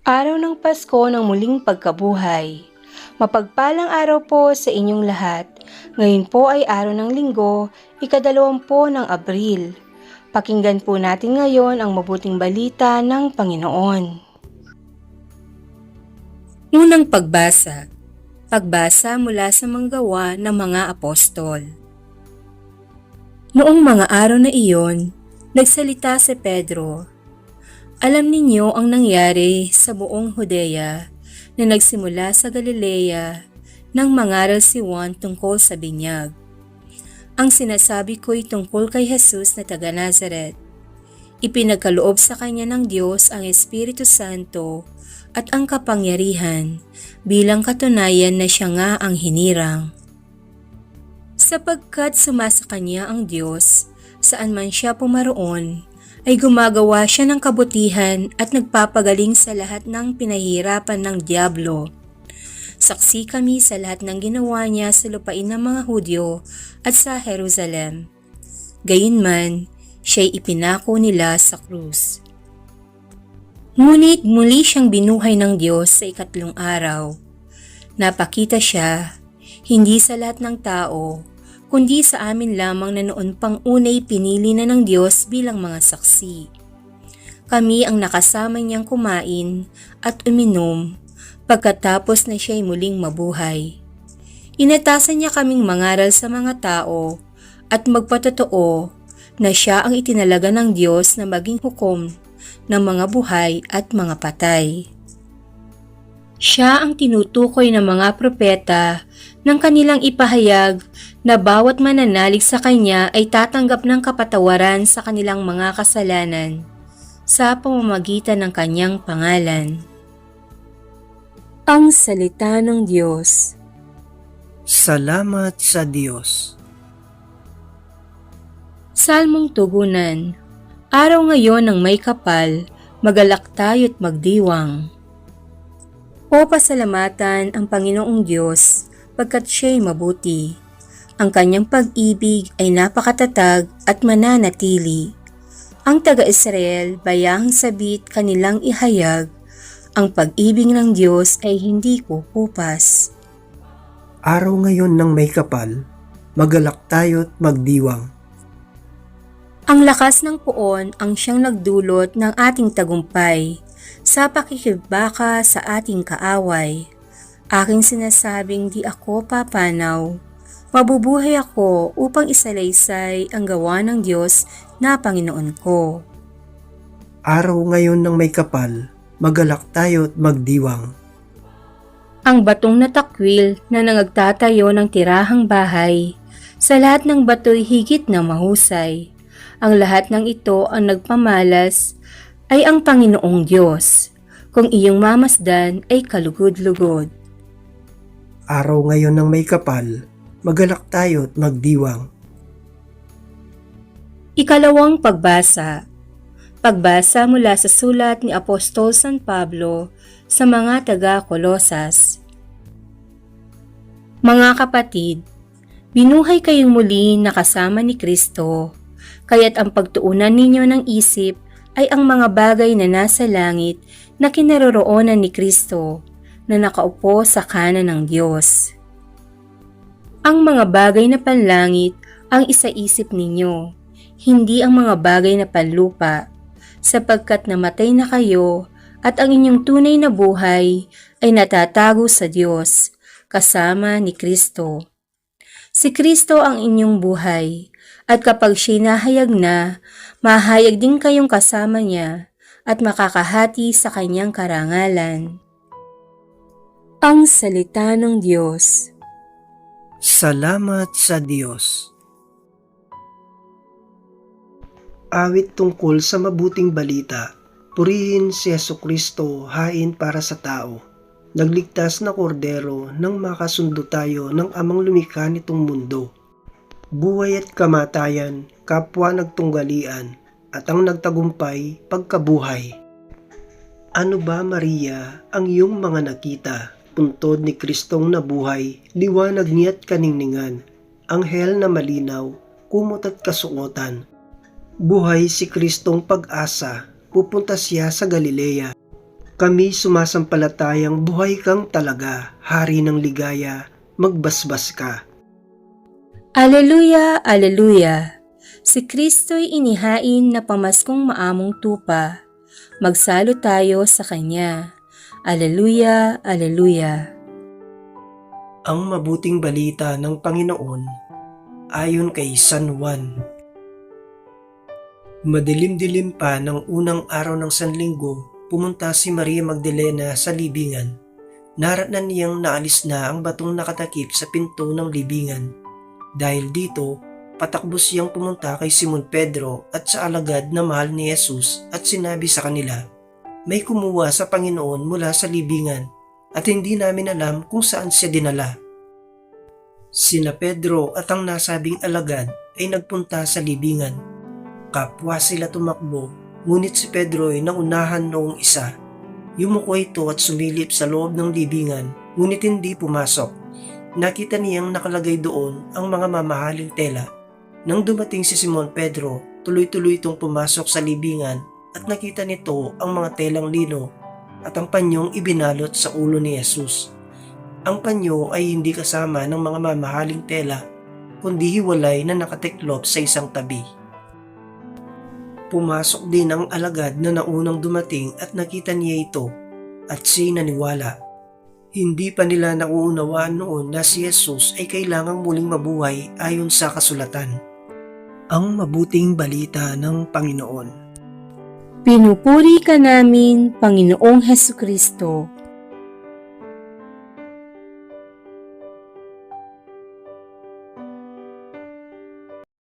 Araw ng Pasko ng muling pagkabuhay. Mapagpalang araw po sa inyong lahat. Ngayon po ay araw ng linggo, ikadalawampu ng Abril. Pakinggan po natin ngayon ang mabuting balita ng Panginoon. Unang pagbasa. Pagbasa mula sa manggawa ng mga apostol. Noong mga araw na iyon, nagsalita si Pedro. Alam ninyo ang nangyari sa buong Judea na nagsimula sa Galilea nang mangaral si Juan tungkol sa binyag. Ang sinasabi ko'y tungkol kay Jesus na taga Nazaret. Ipinagkaloob sa kanya ng Diyos ang Espiritu Santo at ang kapangyarihan bilang katunayan na siya nga ang hinirang. Sapagkat sumasa kanya ang Diyos, saan man siya pumaroon, ay gumagawa siya ng kabutihan at nagpapagaling sa lahat ng pinahirapan ng Diablo. Saksi kami sa lahat ng ginawa niya sa lupain ng mga Hudyo at sa Jerusalem. Gayunman, siya'y ipinako nila sa krus. Ngunit muli siyang binuhay ng Diyos sa ikatlong araw. Napakita siya, hindi sa lahat ng tao, kundi sa amin lamang na noon pang unay pinili na ng Diyos bilang mga saksi. Kami ang nakasama niyang kumain at uminom pagkatapos na siya'y muling mabuhay. Inatasan niya kaming mangaral sa mga tao at magpatotoo na siya ang itinalaga ng Diyos na maging hukom ng mga buhay at mga patay. Siya ang tinutukoy ng mga propeta ng kanilang ipahayag na bawat mananalig sa Kanya ay tatanggap ng kapatawaran sa kanilang mga kasalanan sa pamamagitan ng Kanyang pangalan. Ang Salita ng Diyos Salamat sa Diyos. Salmong Tugunan Araw ngayon ng may kapal, magalak tayo't magdiwang. O pasalamatan ang Panginoong Diyos pagkat siya'y mabuti. Ang kanyang pag-ibig ay napakatatag at mananatili. Ang taga-Israel bayahang sabit kanilang ihayag, ang pag-ibig ng Diyos ay hindi kukupas. Araw ngayon ng may kapal, magalak tayo't magdiwang. Ang lakas ng puon ang siyang nagdulot ng ating tagumpay sa pakikibaka sa ating kaaway. Aking sinasabing di ako papanaw. Mabubuhay ako upang isalaysay ang gawa ng Diyos na Panginoon ko. Araw ngayon ng may kapal, magalak tayo't magdiwang. Ang batong natakwil na nangagtatayo ng tirahang bahay, sa lahat ng bato'y higit na mahusay. Ang lahat ng ito ang nagpamalas ay ang Panginoong Diyos. Kung iyong mamasdan ay kalugod-lugod. Araw ngayon ng may kapal, magalak tayo't magdiwang. Ikalawang pagbasa Pagbasa mula sa sulat ni Apostol San Pablo sa mga taga-Kolosas. Mga kapatid, binuhay kayong muli na kasama ni Kristo, kaya't ang pagtuunan ninyo ng isip ay ang mga bagay na nasa langit na kinaroroonan ni Kristo na nakaupo sa kanan ng Diyos. Ang mga bagay na panlangit ang isaisip ninyo, hindi ang mga bagay na panlupa, sapagkat namatay na kayo at ang inyong tunay na buhay ay natatago sa Diyos kasama ni Kristo. Si Kristo ang inyong buhay at kapag siya nahayag na, mahayag din kayong kasama niya at makakahati sa kanyang karangalan. Ang Salita ng Diyos Salamat sa Diyos. Awit tungkol sa mabuting balita, purihin si Yeso Kristo hain para sa tao. Nagligtas na kordero nang makasundo tayo ng amang lumikha nitong mundo. Buhay at kamatayan, kapwa nagtunggalian, at ang nagtagumpay pagkabuhay. Ano ba Maria ang iyong mga nakita? Puntod ni Kristong nabuhay, liwanag niya't kaningningan, anghel na malinaw, kumot at kasuotan. Buhay si Kristong pag-asa, pupunta siya sa Galilea. Kami sumasampalatayang buhay kang talaga, hari ng ligaya, magbasbas ka. Aleluya, aleluya. Si Kristo'y inihain na pamaskong maamong tupa. Magsalo tayo sa Kanya. Aleluya, aleluya. Ang mabuting balita ng Panginoon ayon kay San Juan. Madilim-dilim pa ng unang araw ng Sanlinggo, pumunta si Maria Magdalena sa libingan. Naratnan niyang naalis na ang batong nakatakip sa pinto ng libingan. Dahil dito, patakbo siyang pumunta kay Simon Pedro at sa alagad na mahal ni Jesus at sinabi sa kanila, May kumuha sa Panginoon mula sa libingan at hindi namin alam kung saan siya dinala. Sina Pedro at ang nasabing alagad ay nagpunta sa libingan. Kapwa sila tumakbo, ngunit si Pedro ay naunahan noong isa. Yumuko ito at sumilip sa loob ng libingan, ngunit hindi pumasok. Nakita niyang nakalagay doon ang mga mamahaling tela. Nang dumating si Simon Pedro, tuloy-tuloy itong pumasok sa libingan at nakita nito ang mga telang lino at ang panyong ibinalot sa ulo ni Jesus. Ang panyo ay hindi kasama ng mga mamahaling tela, kundi hiwalay na nakatiklop sa isang tabi. Pumasok din ang alagad na naunang dumating at nakita niya ito at siya naniwala. Hindi pa nila nauunawaan noon na si Jesus ay kailangang muling mabuhay ayon sa kasulatan. Ang mabuting balita ng Panginoon. Pinupuri ka namin, Panginoong Heso Kristo.